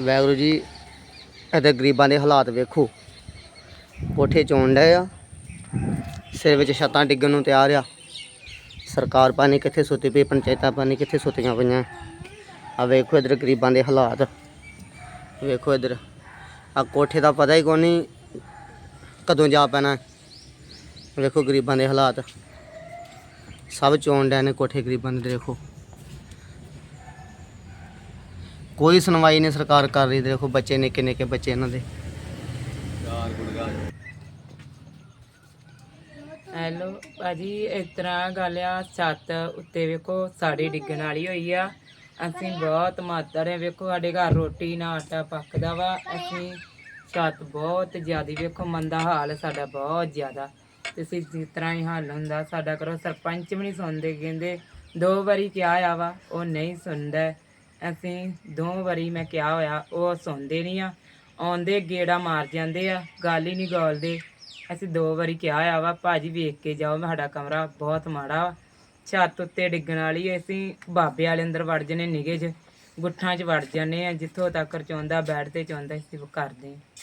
ਵੈਗੁਰੂ ਜੀ ਇਹਦੇ ਗਰੀਬਾਂ ਦੇ ਹਾਲਾਤ ਵੇਖੋ। ਕੋਠੇ ਚੋਣ ਡਏ ਆ। ਸਿਰ ਵਿੱਚ ਛੱਤਾਂ ਡਿੱਗਣ ਨੂੰ ਤਿਆਰ ਆ। ਸਰਕਾਰ ਪਾਣੀ ਕਿੱਥੇ ਸੁੱਤੀ ਪਈ, ਪੰਚਾਇਤਾਂ ਪਾਣੀ ਕਿੱਥੇ ਸੁੱਤੀਆਂ ਪਈਆਂ। ਆ ਵੇਖੋ ਇਧਰ ਗਰੀਬਾਂ ਦੇ ਹਾਲਾਤ। ਵੇਖੋ ਇਧਰ। ਆ ਕੋਠੇ ਦਾ ਪਤਾ ਹੀ ਕੋਈ ਨਹੀਂ ਕਦੋਂ ਜਾ ਪੈਣਾ। ਵੇਖੋ ਗਰੀਬਾਂ ਦੇ ਹਾਲਾਤ। ਸਭ ਚੋਣ ਡਏ ਨੇ ਕੋਠੇ ਗਰੀਬਾਂ ਦੇ, ਦੇਖੋ। ਕੋਈ ਸੁਣਵਾਈ ਨਹੀਂ ਸਰਕਾਰ ਕਰ ਰਹੀ, ਦੇਖੋ ਬੱਚੇ, ਨਿੱਕੇ ਨਿੱਕੇ ਬੱਚੇ ਇਹਨਾਂ ਦੇ। ਹੈਲੋ, ਭਾਜੀ, ਇਸ ਤਰ੍ਹਾਂ ਗੱਲ ਆ, ਛੱਤ ਉੱਤੇ ਵੇਖੋ, ਸਾੜੀ ਡਿੱਗਣ ਵਾਲੀ ਹੋਈ ਆ। ਅਸੀਂ ਬਹੁਤ ਮਾਤਰ ਹੈ ਵੇਖੋ ਸਾਡੇ ਘਰ ਰੋਟੀ ਨਾ ਆਟਾ ਪੱਕਦਾ ਵਾ। ਅਸੀਂ ਛੱਤ ਬਹੁਤ ਜ਼ਿਆਦਾ ਵੇਖੋ, ਮੰਦਾ ਹਾਲ ਹੈ ਸਾਡਾ, ਬਹੁਤ ਜ਼ਿਆਦਾ। ਤੁਸੀਂ ਜਿਸ ਤਰ੍ਹਾਂ ਹੀ ਹਾਲ ਹੁੰਦਾ, ਸਾਡਾ ਕਰੋ ਸਰਪੰਚ ਵੀ ਨਹੀਂ ਸੁਣਦੇ, ਕਹਿੰਦੇ ਦੋ ਵਾਰੀ ਕਿਹਾ ਆ ਵਾ, ਉਹ ਨਹੀਂ ਸੁਣਦਾ। ਅਸੀਂ ਦੋ ਵਾਰੀ ਮੈਂ ਕਿਹਾ ਹੋਇਆ, ਉਹ ਸੁਣਦੇ ਨਹੀਂ ਆ। ਆਉਂਦੇ ਗੇੜਾ ਮਾਰ ਜਾਂਦੇ ਆ, ਗੱਲ ਹੀ ਨਹੀਂ ਗੋਲਦੇ। ਅਸੀਂ ਦੋ ਵਾਰੀ ਕਿਹਾ ਆ ਵਾ, ਭਾਜੀ ਵੇਖ ਕੇ ਜਾਓ ਸਾਡਾ ਕਮਰਾ ਬਹੁਤ ਮਾੜਾ ਵਾ। ਛੱਤ ਉੱਤੇ ਡਿੱਗਣ ਵਾਲੀ ਅਸੀਂ ਬਾਬੇ ਵਾਲੇ ਅੰਦਰ ਵੜ ਜਨੇ ਨਿਗੇ ਚ ਗੁੱਠਾਂ 'ਚ ਵੜ ਜਾਂਦੇ ਆ, ਜਿੱਥੋਂ ਤੱਕ ਚਾਹੁੰਦਾ ਬੈਠ ਤੇ ਚਾਹੁੰਦਾ ਅਸੀਂ ਕਰਦੇ ਹਾਂ